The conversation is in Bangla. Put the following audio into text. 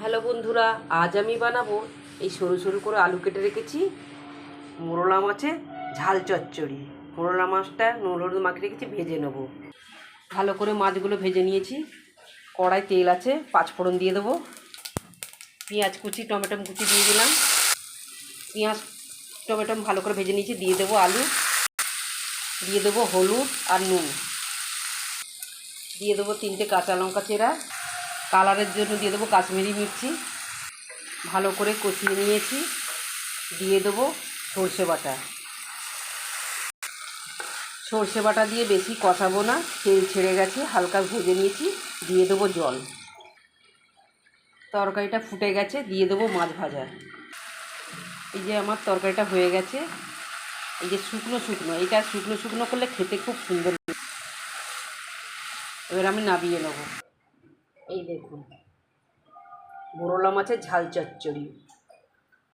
হ্যালো বন্ধুরা, আজ আমি বানাবো এই সরু সরু করে আলু কেটে রেখেছি। মোরলা মাছের ঝাল চচ্চড়ি। মোরলা মাছটা নুন, হলুদ রেখেছি, ভেজে নেব। ভালো করে মাছগুলো ভেজে নিয়েছি। কড়াই তেল আছে পাঁচফোড়ন দিয়ে দেবো। পেঁয়াজ কুচি টমেটো কুচি দিয়ে দিলাম। পেঁয়াজ টমেটো ভালো করে ভেজে নিয়েছি, দিয়ে দেবো আলু। দিয়ে দেবো হলুদ আর নুন। দিয়ে দেবো তিনটে কাঁচা লঙ্কা চেরা। কালারের জন্য দিয়ে দেবো কাশ্মীরি মির্চি। ভালো করে কষিয়ে নিয়েছি। দিয়ে দেবো সর্ষে বাটা। সর্ষে বাটা দিয়ে বেশি কষাবো না, তেল ছেড়ে গেছে, হালকা ভেজে নিয়েছি, দিয়ে দেবো জল। তরকারিটা ফুটে গেছে, দিয়ে দেবো মাছ ভাজা। এই যে আমার তরকারিটা হয়ে গেছে, এই যে শুকনো শুকনো, এটা শুকনো শুকনো করলে খেতে খুব সুন্দর। এবার আমি নাবিয়ে নেব। এই দেখুন। বড়লা মাছের ঝাল চচ্চড়ি।